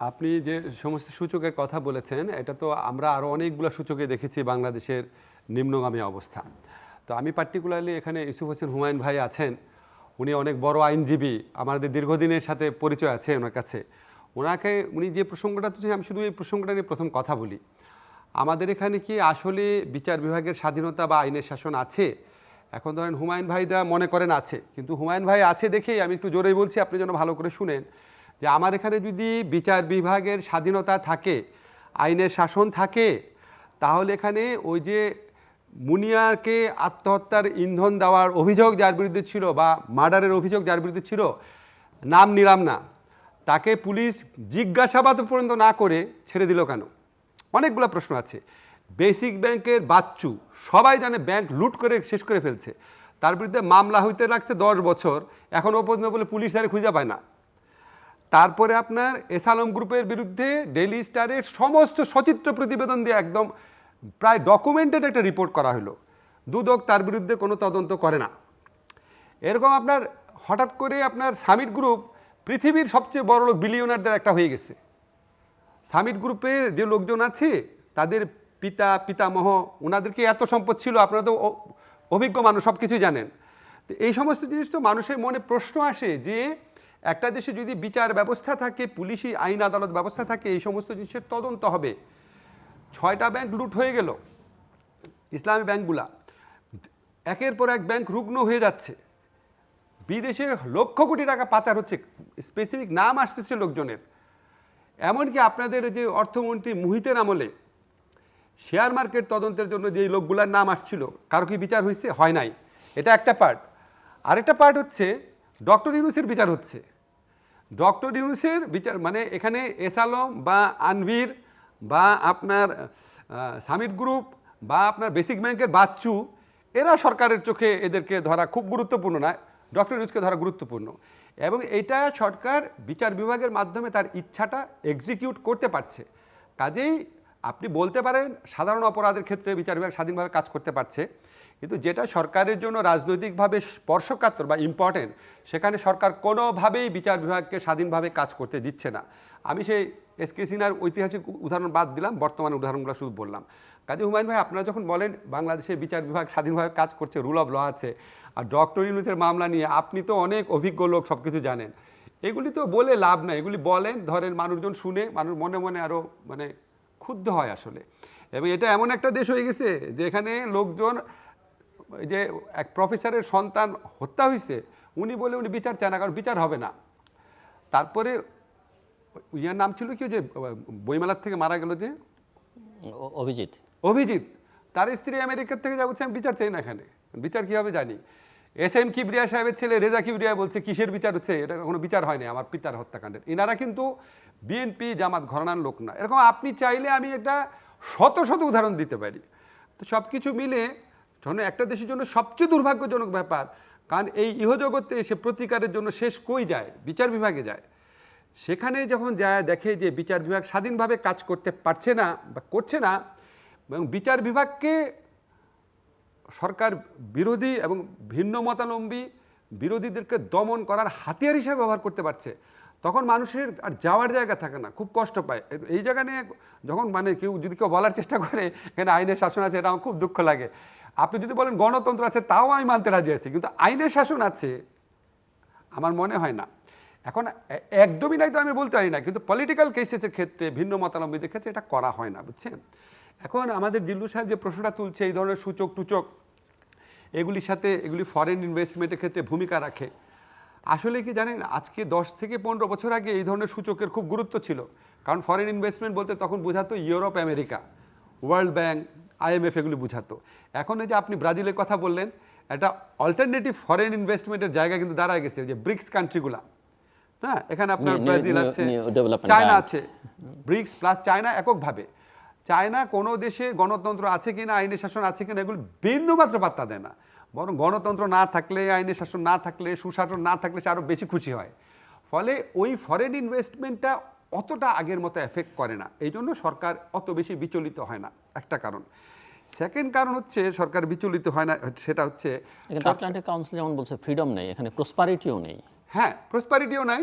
আপনি যে সমস্ত সূচকের কথা বলেছেন, এটা তো আমরা আরও অনেকগুলো সূচকে দেখেছি বাংলাদেশের নিম্নগামী অবস্থা। তো আমি পার্টিকুলারলি এখানে ইউসুফ হোসেন হুমায়ুন ভাই আছেন। উনি অনেক বড় আইনজীবী, আমাদের দীর্ঘদিনের সাথে পরিচয় আছে ওনার কাছে। ওনাকে, উনি যে প্রসঙ্গটা তুলছেন, আমি শুধু এই প্রসঙ্গটা নিয়ে প্রথম কথা বলি। আমাদের এখানে কি আসলে বিচার বিভাগের স্বাধীনতা বা আইনের শাসন আছে? এখন ধরেন হুমায়ুন ভাইরা মনে করেন আছে। কিন্তু হুমায়ুন ভাই আছে দেখেই আমি একটু জোরেই বলছি, আপনি যেন ভালো করে শুনেন। যে আমার এখানে যদি বিচার বিভাগের স্বাধীনতা থাকে, আইনের শাসন থাকে, তাহলে এখানে ওই যে মুনিয়াকে আত্মহত্যার ইন্ধন দেওয়ার অভিযোগ যার বিরুদ্ধে ছিল বা মার্ডারের অভিযোগ যার বিরুদ্ধে ছিল, নাম নিলাম না। তাকে পুলিশ জিজ্ঞাসাবাদ পর্যন্ত না করে ছেড়ে দিল কেন? অনেকগুলো প্রশ্ন আছে। বেসিক ব্যাংকের বাচ্চু, সবাই জানে ব্যাংক লুট করে শেষ করে ফেলছে। তার বিরুদ্ধে মামলা হইতে লাগছে দশ বছর। এখনও পর্যন্ত বলে পুলিশ তারে খুঁজে পায় না। তারপরে আপনার এসালম গ্রুপের বিরুদ্ধে ডেলি স্টারের সমস্ত সচিত্র প্রতিবেদন দিয়ে একদম প্রায় ডকুমেন্টেড একটা রিপোর্ট করা হলো। দুদক তার বিরুদ্ধে কোনো তদন্ত করে না। এরকম আপনার হঠাৎ করে আপনার সামিট গ্রুপ পৃথিবীর সবচেয়ে বড় লোক বিলিয়নারদের একটা হয়ে গেছে। সামিট গ্রুপের যে লোকজন আছে, তাদের পিতা, পিতামহ ওনাদেরকে এত সম্পদ ছিল? আপনারা তো অভিজ্ঞ মানুষ সব কিছুই জানেন। তো এই সমস্ত জিনিস তো মানুষের মনে প্রশ্ন আসে যে একটা দেশে যদি বিচার ব্যবস্থা থাকে, পুলিশি আইন আদালত ব্যবস্থা থাকে, এই সমস্ত জিনিসের তদন্ত হবে। ছয়টা ব্যাংক লুট হয়ে গেল, ইসলামী ব্যাংকগুলা। একের পর এক ব্যাংক রুগ্ন হয়ে যাচ্ছে। বিদেশে লক্ষ কোটি টাকা পাচার হচ্ছে স্পেসিফিক নাম আসতেছে লোকজনের। এমনকি আপনাদের যে অর্থমন্ত্রী মুহিতের আমলে শেয়ার মার্কেট তদন্তের জন্য যে লোকগুলার নাম আসছিল, কারও কি বিচার হয়েছে হয় নাই। এটা একটা পার্ট আরেকটা পার্ট হচ্ছে ডক্টর ইউনুসের বিচার হচ্ছে। ডক্টর ইউনুসের বিচার মানে এখানে এস আলম বা আনভির বা আপনার সামিট গ্রুপ বা আপনার বেসিক ব্যাংকের বাচ্চু, এরা সরকারের চোখে এদেরকে ধরা খুব গুরুত্বপূর্ণ নয় ডক্টর ইউনুসকে ধরা গুরুত্বপূর্ণ। এবং এটা সরকার বিচার বিভাগের মাধ্যমে তার ইচ্ছাটা এক্সিকিউট করতে পারছে। কাজেই আপনি বলতে পারেন, সাধারণ অপরাধের ক্ষেত্রে বিচার বিভাগ স্বাধীনভাবে কাজ করতে পারছে। কিন্তু যেটা সরকারের জন্য রাজনৈতিকভাবে স্পর্শকাতর বা ইম্পর্টেন্ট সেখানে সরকার কোনোভাবেই বিচার বিভাগকে স্বাধীনভাবে কাজ করতে দিচ্ছে না। আমি সেই এস কে সিনহার ঐতিহাসিক উদাহরণ বাদ দিলাম, বর্তমান উদাহরণগুলো শুধু বললাম। কাজে হুমায়ুন ভাই, আপনারা যখন বলেন বাংলাদেশের বিচার বিভাগ স্বাধীনভাবে কাজ করছে রুল অফ ল আছে, আর ডক্টর ইউনুসের মামলা নিয়ে আপনি তো অনেক অভিজ্ঞ লোক সব কিছু জানেন, এগুলি তো বলে লাভ নাই। এগুলি বলেন, ধরেন মানুষজন শুনে, মানুষ মনে মনে আরও মানে ক্ষুব্ধ হয় আসলে। এবং এটা এমন একটা দেশ হয়ে গেছে, যেখানে লোকজন যে এক প্রফেসরের সন্তান হত্যা হয়েছে উনি বলে উনি বিচার চায় না কারণ বিচার হবে না। তারপরে ইয়ার নাম ছিল কি যে বইমেলার থেকে মারা গেল যে? অভিজিৎ। অভিজিৎ। তার স্ত্রী আমেরিকার থেকে যা বলছে আমি বিচার চাই না এখানে। বিচার কী হবে জানি? এস এম কিবরিয়া সাহেবের ছেলে রেজা কিবরিয়া বলছে কিসের বিচার হচ্ছে? এটা কোনো বিচার হয়নি আমার পিতার হত্যাকাণ্ডের। এনারা কিন্তু বিএনপি জামাত ঘরানার লোক না। এরকম আপনি চাইলে আমি এটা শত শত উদাহরণ দিতে পারি। তো সব কিছু মিলে যখন একটা দেশের জন্য সবচেয়ে দুর্ভাগ্যজনক ব্যাপার, কারণ এই ইহজগতে এসে প্রতিকারের জন্য শেষ কই যায়? বিচার বিভাগে যায়। সেখানে যখন যায়, দেখে যে বিচার বিভাগ স্বাধীনভাবে কাজ করতে পারছে না বা করছে না, এবং বিচার বিভাগকে সরকার বিরোধী এবং ভিন্ন মতালম্বী বিরোধীদেরকে দমন করার হাতিয়ার হিসেবে ব্যবহার করতে পারছে। তখন মানুষের আর যাওয়ার জায়গা থাকে না, খুব কষ্ট পায়। এই জায়গা নিয়ে যখন মানে কেউ, যদি কেউ বলার চেষ্টা করে, এখানে আইনের শাসন আছে এটা আমার খুব দুঃখ লাগে। আপনি যদি বলেন গণতন্ত্র আছে, তাও আমি মানতে রাজি আছি, কিন্তু আইনের শাসন আছে, আমার মনে হয় না। এখন একদমই নাই তো আমি বলতে পারি না, কিন্তু পলিটিক্যাল কেসেসের ক্ষেত্রে, ভিন্ন মতালম্বীদের ক্ষেত্রে এটা করা হয় না, বুঝছেন? এখন আমাদের জিল্লু সাহেব যে প্রশ্নটা তুলছে, এই ধরনের সূচক টুচক, এগুলির সাথে, এগুলি ফরেন ইনভেস্টমেন্টের ক্ষেত্রে ভূমিকা রাখে। আসলে কি জানেন, আজকে দশ থেকে পনেরো বছর আগে এই ধরনের সূচকের খুব গুরুত্ব ছিল, কারণ ফরেন ইনভেস্টমেন্ট বলতে তখন বোঝাতো Europe America World Bank IMF এগুলি বোঝাতো। এখন এই যে আপনি ব্রাজিলের কথা বললেন একটা অল্টারনেটিভ ফরেন ইনভেস্টমেন্টের জায়গা কিন্তু দাঁড়ায় গেছে যে ব্রিক্স কান্ট্রিগুলা। হ্যাঁ এখানে আপনার ব্রাজিল আছে চায়না আছে। ব্রিক্স প্লাস চায়না এককভাবে। চায়না কোনো দেশে গণতন্ত্র আছে কিনা আইনের শাসন আছে কিনা এগুলো বিন্দুমাত্র পাত্তা দেয় না। বরং গণতন্ত্র না থাকলে আইনের শাসন না থাকলে সুশাসন না থাকলে সে আরও বেশি খুশি হয়। ফলে ওই ফরেন ইনভেস্টমেন্টটা অতটা আগের মতো এফেক্ট করে না। এই জন্য সরকার অত বেশি বিচলিত হয় না। একটা কারণ। সেকেন্ড কারণ হচ্ছে সরকার বিচলিত হয় না সেটা হচ্ছে আটলান্টিক কাউন্সিল যেমন বলছে ফ্রিডম নেই এখানে প্রসপারিটিও নেই। হ্যাঁ প্রসপারিটিও নাই।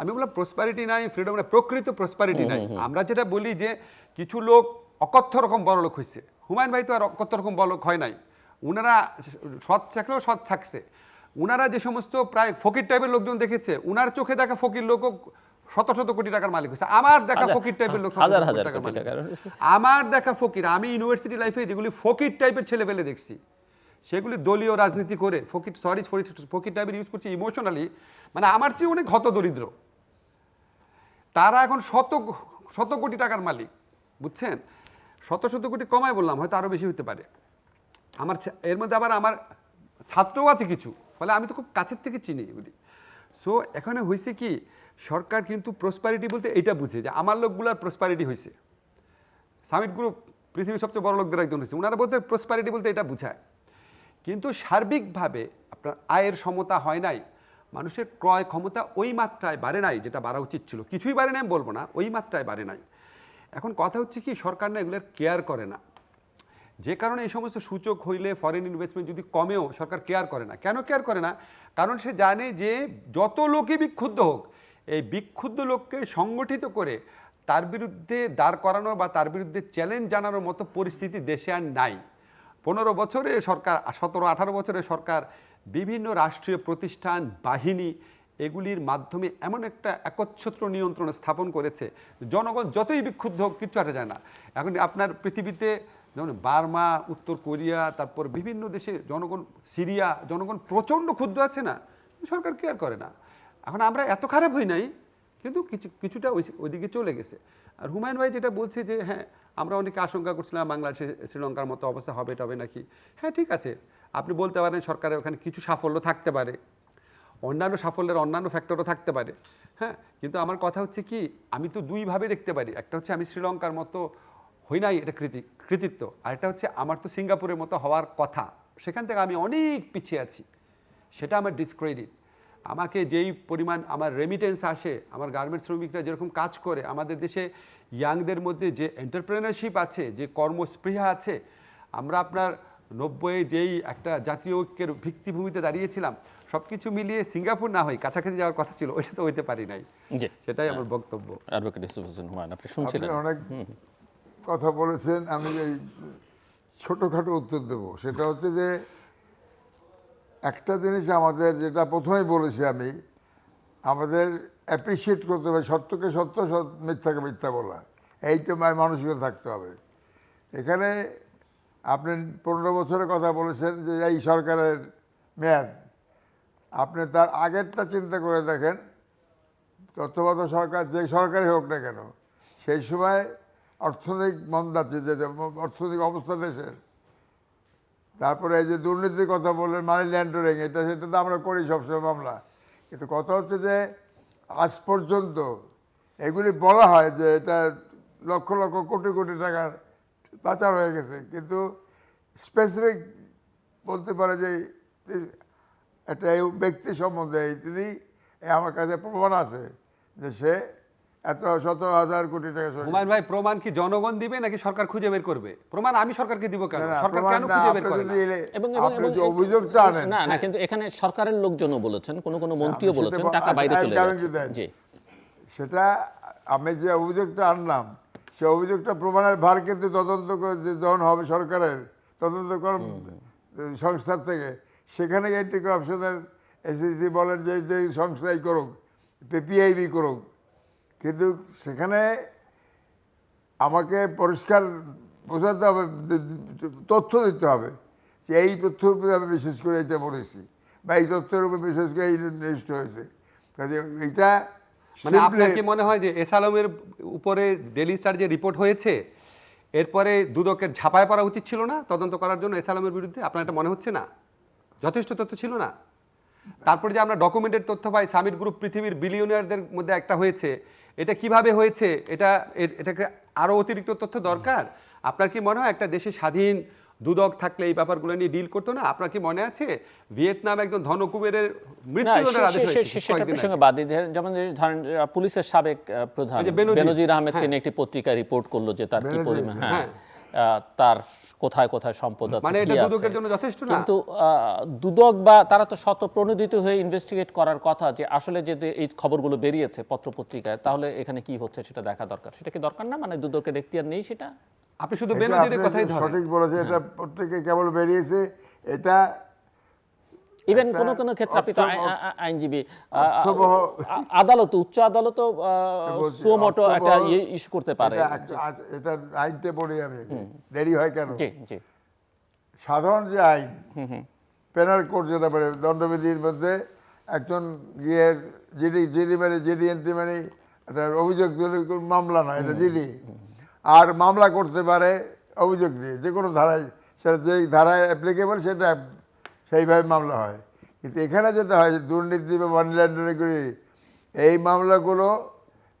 আমি বললাম প্রসপারিটি নাই ফ্রিডম নাই প্রকৃত প্রসপারিটি নাই। আমরা যেটা বলি যে কিছু লোক অকথ্য রকম বড় লোক হয়েছে। হুমায়ুন ভাই তো আর অকথ্য রকম বড় লোক হয় নাই। উনারা সৎ থাকলেও সৎ থাকছে। উনারা যে সমস্ত প্রায় ফকির টাইপের লোকজন দেখেছে উনার চোখে দেখা ফকির লোকও শত শত কোটি টাকার মালিক হয়েছে। আমার দেখা ফকির টাইপের লোক হাজার হাজার কোটি টাকার। আমার দেখা ফকির আমি ইউনিভার্সিটি লাইফে যেগুলি ফকির টাইপের ছেলে পেলে দেখছি সেগুলি দলীয় রাজনীতি করে ফকির সরি ফকির টাইপের ইউজ করছি ইমোশনালি মানে আমার চেয়ে অনেক হত দরিদ্র। তারা এখন শত শত কোটি টাকার মালিক বুঝছেন? শত শত কোটি কমায় বললাম হয়তো আরও বেশি হতে পারে। আমার এর মধ্যে আবার আমার ছাত্রও আছে কিছু ফলে আমি তো খুব কাছের থেকে চিনি এগুলি। সো এখানে হয়েছে কি সরকার কিন্তু প্রসপারিটি বলতে এটা বুঝে যে আমার লোকগুলার প্রসপারিটি হয়েছে সামিট গ্রুপ পৃথিবীর সবচেয়ে বড় লোকদের একজন হয়েছে ওনারা বলতে প্রসপারিটি বলতে এটা বুঝায়। কিন্তু সার্বিকভাবে আপনার আয়ের সমতা হয় নাই, মানুষের ক্রয় ক্ষমতা ওই মাত্রায় বাড়ে নাই যেটা বাড়া উচিত ছিল। কিছুই বাড়ে নাই বলব না, ওই মাত্রায় বাড়ে নাই। এখন কথা হচ্ছে কি, সরকার না এগুলোর কেয়ার করে না। যে কারণে এই সমস্ত সূচক হইলে ফরেন ইনভেস্টমেন্ট যদি কমেও সরকার কেয়ার করে না। কেন কেয়ার করে না? কারণ সে জানে যে যত লোকই বিক্ষুব্ধ হোক এই বিক্ষুব্ধ লোককে সংগঠিত করে তার বিরুদ্ধে দাঁড় করানো বা তার বিরুদ্ধে চ্যালেঞ্জ জানানোর মতো পরিস্থিতি দেশে আর নাই। পনেরো বছরে সরকার, সতেরো, আঠারো বছরে সরকার বিভিন্ন রাষ্ট্রীয় প্রতিষ্ঠান, বাহিনী এগুলির মাধ্যমে এমন একটা একচ্ছত্র নিয়ন্ত্রণ স্থাপন করেছে। জনগণ যতই বিক্ষুব্ধ হোক কিচ্ছু আসা যায় না। এখন আপনার পৃথিবীতে যেমন বার্মা, উত্তর কোরিয়া, তারপর বিভিন্ন দেশে জনগণ, সিরিয়া, জনগণ প্রচণ্ড ক্ষুদ্র আছে না? সরকার কেয়ার করে না। এখন আমরা এত খারাপ হই নাই, কিন্তু কিছু, কিছুটা ওই ওইদিকে চলে গেছে। আর হুমায়ুন ভাই যেটা বলছে যে হ্যাঁ আমরা অনেকে আশঙ্কা করছিলাম বাংলাদেশে শ্রীলঙ্কার মতো অবস্থা হবে টবে নাকি। হ্যাঁ ঠিক আছে। আপনি বলতে পারেন সরকারের ওখানে কিছু সাফল্য থাকতে পারে। অন্যান্য সাফল্যের অন্যান্য ফ্যাক্টরও থাকতে পারে। হ্যাঁ কিন্তু আমার কথা হচ্ছে কি, আমি তো দুইভাবে দেখতে পারি। একটা হচ্ছে আমি শ্রীলঙ্কার মতো হই নাই, এটা কৃতি, কৃতিত্ব। আর একটা হচ্ছে আমার তো সিঙ্গাপুরের মতো হওয়ার কথা। সেখান থেকে আমি অনেক পিছিয়ে আছি। সেটা আমার ডিসক্রেডিট আমাকে যেই পরিমাণ আমার রেমিটেন্স আসে আমার গার্মেন্টস শ্রমিকরা যেরকম কাজ করে আমাদের দেশে ইয়াংদের মধ্যে যে এন্টারপ্রেনারশিপ আছে যে কর্মস্পৃহা আছে আমরা আপনার নব্বই যেই একটা জাতীয় ঐক্যের ভিত্তিভূমিতে দাঁড়িয়েছিলাম সব কিছু মিলিয়ে সিঙ্গাপুর না হয় কাছাকাছি যাওয়ার কথা ছিল ওইটা তো হইতে পারি নাই। সেটাই আমার বক্তব্য। আপনি শুনছিলেন? অনেক কথা বলেছেন আমি এই ছোটোখাটো উত্তর দেব। সেটা হচ্ছে যে একটা জিনিস আমাদের যেটা প্রথমেই বলেছি আমি, আমাদের অ্যাপ্রিসিয়েট করতে হবে, সত্যকে সত্য মিথ্যাকে মিথ্যা বলা। এইটা মানসিকতা থাকতে হবে। এখানে আপনি পনেরো বছরের কথা বলেছেন যে এই সরকারের মেয়াদ। আপনি তার আগেরটা চিন্তা করে দেখেন তত্ত্বাবধায়ক সরকার যে সরকারই হোক না কেন, সেই সময় অর্থনৈতিক মন্দা যে অর্থনৈতিক অবস্থা দেশের তারপরে এই যে দুর্নীতির কথা বললেন মানি ল্যান্ডারিং এটা সেটা তো আমরা করি সবসময় মামলা। কিন্তু কথা হচ্ছে যে, আজ পর্যন্ত এগুলি বলা হয় যে এটা লক্ষ লক্ষ কোটি কোটি টাকার পাচার হয়ে গেছে। কিন্তু স্পেসিফিক বলতে পারে যে একটা ব্যক্তি সম্বন্ধে তিনি আমার কাছে প্রমাণ আছে যে সে এত শত হাজার কোটি টাকা হুমায়ুন ভাই প্রমাণ কি জনগণ দিবে নাকি সরকার খুঁজে বের করবে? প্রমাণ আমি সরকারকে দিব কেন? সরকার কেন খুঁজে বের করে এবং এবং আপনি যে অভিযোগটা আনেন। না না কিন্তু এখানে সরকারের লোকজনও বলেছেন কোন কোন মন্ত্রীও বলেছেন টাকা বাইরে চলে যাচ্ছে। জি। সেটা আমি যে অভিযোগটা আনলাম সে অভিযোগটা প্রমাণের ভার কিন্তু তদন্ত করে যে যখন হবে সরকারের তদন্ত কর সংস্থার থেকে সেখানে এন্টি করাপশনের এসএসসি বলেন যে যে সংস্থাই করুক পিপিআইবি করুক কিন্তু সেখানে আমাকে পরিষ্কার বোঝাতে হবে তথ্য দিতে হবে যে এই তথ্যের উপরে আমি বিশেষ করে এটা বলেছি বা এই তথ্যের উপরে বিশেষ করে এই নির্দিষ্ট হয়েছে। কাজে এইটা মানে আপনার কি মনে হয় যে এস আলমের উপরে ডেলি স্টার যে রিপোর্ট হয়েছে এরপরে দুদকের ঝাঁপায় পড়া উচিত ছিল না তদন্ত করার জন্য এস আলমের বিরুদ্ধে? আপনার এটা মনে হচ্ছে না? যথেষ্ট তথ্য ছিল না? তারপরে যে আমরা ডকুমেন্টের তথ্য পাই সামিট গ্রুপ পৃথিবীর বিলিয়নিয়ারদের মধ্যে একটা হয়েছে এটা কীভাবে হয়েছে? এটা এটাকে আরও অতিরিক্ত তথ্য দরকার? আপনার কি মনে হয় একটা দেশে স্বাধীন দুদক থাকলে এই ব্যাপারগুলো নিয়ে ডিল করতো না? আপনার কি মনে আছে? ভিয়েতনাম একজন ধনকুবেরের মৃত্যুদণ্ডের আদেশ হয়েছে সেটা প্রসঙ্গে বাদ দিয়ে যেমন ধরেন পুলিশের সাবেক প্রধান বেনজির, বেনজির আহমেদকে হ্যাঁ। নিয়ে একটি পত্রিকা রিপোর্ট করল যে তার কি পরিমাণ হ্যাঁ। হ্যাঁ। তার কোথায় কোথায় সম্পদ আছে, মানে এটা দুদকের জন্য যথেষ্ট না? কিন্তু দুদক বা তারা তো শত প্রণোদিত হয়ে ইনভেস্টিগেট করার কথা যে আসলে যে এই খবরগুলো বেরিয়েছে পত্রপত্রিকায় তাহলে এখানে কি হচ্ছে সেটা দেখা দরকার? সেটা কি দরকার না? মানে দুদকের এখতিয়ার নেই সেটা? আপনি শুধু বেনজিরের কথাই ধরেন। সঠিক বলেছে এটা পত্রিকায় কেবল বেরিয়েছে এটা ইভেন কোন কোন ক্ষেত্রে আপনি তো আইনজীবী আদালত উচ্চ আদালত সুমোটো একটা ইয়ে ইস্যু করতে পারে। এটা আজ- এটা আইনতে পড়ি আমি দেরি হয় কেন? জি জি। সাধারণ যে আইন পেনাল কোড যেটা বলে দণ্ডবিধির মধ্যে একজন গিয়ে জিডি জিডি মানে জিডি এন্ট্রি মানে একটা অভিযোগ দিলে কোনো মামলা না এটা জিডি। আর মামলা করতে পারে অভিযোগ দিয়ে যে কোনো ধারায় সেটা যেই ধারায় অ্যাপ্লিকেবল সেটা সেইভাবে মামলা হয়। কিন্তু এখানে যেটা হয় দুর্নীতি বা মানি লন্ডারিং করি এই মামলাগুলো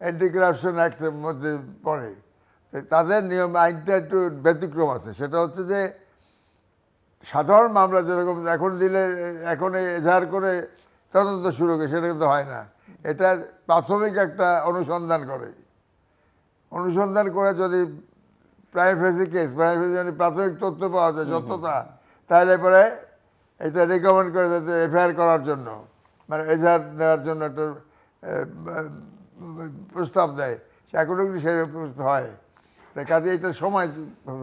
অ্যান্টি করাপশন অ্যাক্টের মধ্যে পড়ে। তাদের নিয়ম আইনটা একটু ব্যতিক্রম আছে। সেটা হচ্ছে যে সাধারণ মামলা যেরকম এখন দিলে এখন এজাহার করে তদন্ত শুরু করে সেটা কিন্তু হয় না। এটা প্রাথমিক একটা অনুসন্ধান করে। অনুসন্ধান করে যদি প্রাইম ফেসি কেস প্রাইভেসি যদি প্রাথমিক তথ্য পাওয়া যায় সত্যতা তাহলে পরে এটা রেকমেন্ড করে যাতে এফআইআর করার জন্য। মানে এজাহার দেওয়ার জন্য একটা প্রস্তাব দেয়। সে এখনও কিন্তু সেই হয়। তাই কাজে এটা সময়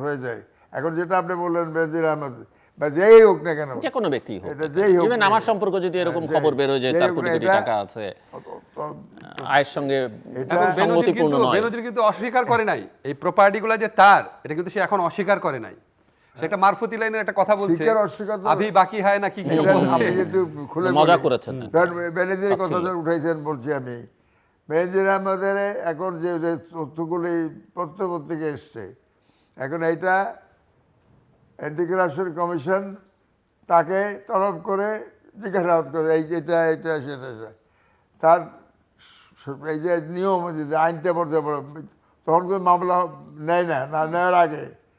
হয়ে যায়। এখন যেটা আপনি বললেন বেজির আহমদ বা যেই হোক না কেন যে কোনো ব্যক্তি হোক এটা যেই হোক ইভেন আমার সম্পর্ক যদি এরকম হ্যাঁ, খবর বের হয়ে যায় তার কোটি কোটি টাকা আছে। আয়ের সঙ্গে কিন্তু নয়। বেনজির কিন্তু অস্বীকার করে নাই। এই প্রপার্টিগুলো যে তার এটা কিন্তু সে এখন অস্বীকার করে নাই। সেটা মারফতি লাইনের একটা কথা বলছে। স্বীকার অস্বীকার তো- বাকি হয় না কি কি বলছে? খুলে মজা করেছেন। কথা যখন উঠাইছেন বলছি আমি। বেনজির আহমদের এখন যে তথ্যগুলি এসছে এখন এইটা অ্যান্টি করাপশন কমিশন তাকে তলব করে জিজ্ঞাসাবাদ করে এই এটা এটা সেটা সেটা। তার এই যে নিয়ম আইনটা পড়তে পারো তখন কোনো মামলা নেয় না না নেওয়ার আগে